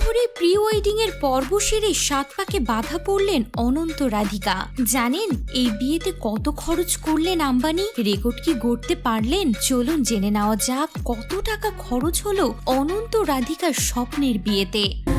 ধরে pre wedding এর পর্ব সেরে সাত পাকে বাধা পড়লেন অনন্ত রাধিকা। জানেন, এই বিয়েতে কত খরচ করলেন আম্বানি? রেকর্ড কি গড়তে পারলেন? চলুন জেনে নেওয়া যাক কত টাকা খরচ হলো অনন্ত রাধিকার স্বপ্নের বিয়েতে।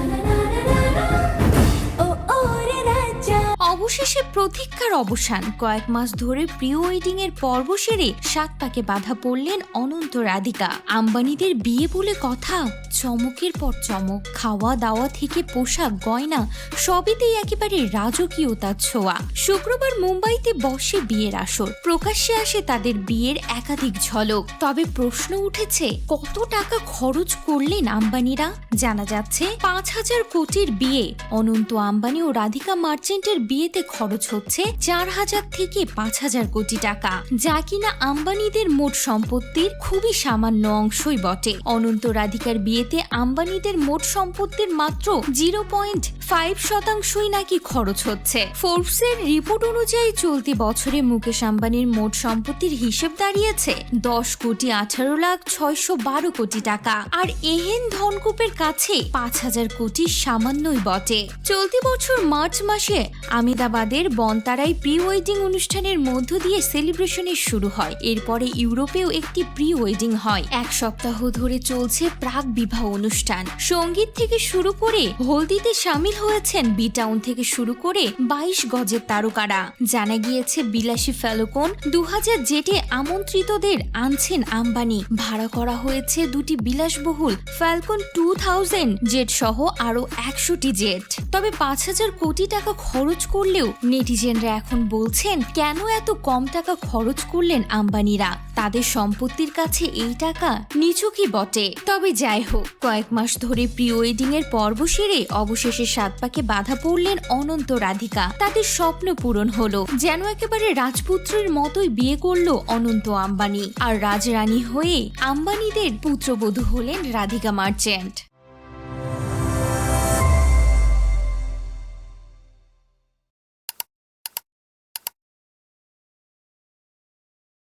অবশেষে প্রতীক্ষার অবসান। কয়েক মাস ধরে প্রি ওয়েডিং এর পর্ব সেরে সাত পাকে বাধা পড়লেন অনন্ত রাধিকা। আম্বানিদের বিয়ে বলে কথা, চমকের পর চমক খাওয়া দাওয়া থেকে পোশাক, গয়না সবেতেই একেবারে রাজকীয়তার ছোঁয়া। শুক্রবার মুম্বাইতে বসে বিয়ের আসর। প্রকাশ্যে আসে তাদের বিয়ের একাধিক ঝলক। তবে প্রশ্ন উঠেছে, কত টাকা খরচ করলেন আম্বানিরা? জানা যাচ্ছে, পাঁচ হাজার কোটির বিয়ে। অনন্ত আম্বানি ও রাধিকা মার্চেন্টের বিয়েতে খরচ হচ্ছে চার হাজার থেকে পাঁচ হাজার কোটি টাকা, যা কিনা আম্বানিদের মোট সম্পত্তির খুবই সামান্য অংশই বটে। অনন্ত রাধিকার বিয়েতে আম্বানিদের মোট সম্পত্তির মাত্র জিরো পয়েন্ট ফাইভ শতাংশই নাকি খরচ হচ্ছে। ফোর্বসের রিপোর্ট অনুযায়ী চলতি বছরে মুকেশ আম্বানির মোট সম্পত্তির হিসেব দাঁড়িয়েছে দশ কোটি আঠারো লাখ ছয়শো বারো কোটি টাকা। আর এহেন ধনকূপের কাছে পাঁচ হাজার কোটি সামান্যই বটে। চলতি বছর মার্চ মাসে আমেদাবাদের বনতারায় প্রি ওয়েডিং অনুষ্ঠানের মধ্য দিয়ে সেলিব্রেশনের শুরু হয়। এরপরে ইউরোপেও একটি প্রি ওয়েডিং হয়। এক সপ্তাহ ধরে চলছে প্রাক বিবাহ অনুষ্ঠান। সংগীত থেকে শুরু করে হলদিতে সামিল হয়েছেন বি টাউন থেকে শুরু করে বাইশ গজের তারকারা। জানা গিয়েছে, বিলাসী ফ্যালোকন দু হাজার জেটে আমন্ত্রিতদের আনছেন আম্বানি। ভাড়া করা হয়েছে দুটি বিলাসবহুল ফ্যালকন টু থাউজেন্ড জেট সহ আরও একশোটি জেট। তবে পাঁচ হাজার কোটি টাকা খরচ করলেও নেটিজেনরা এখন বলছেন, কেন এত কম টাকা খরচ করলেন আম্বানিরা? তাদের সম্পত্তির কাছে এই টাকা নিচুকি বটে। তবে যাই হোক, কয়েক মাস ধরে প্রি ওয়েডিং এর পর্ব সেরে অবশেষে সাত পাকে বাধা পড়লেন অনন্ত রাধিকা। তাদের স্বপ্ন পূরণ হলো, যেন একেবারে রাজপুত্রের মতোই বিয়ে করল অনন্ত আম্বানি। আর রাজরানী হয়ে আম্বানিদের পুত্রবধূ হলেন রাধিকা মার্চেন্ট।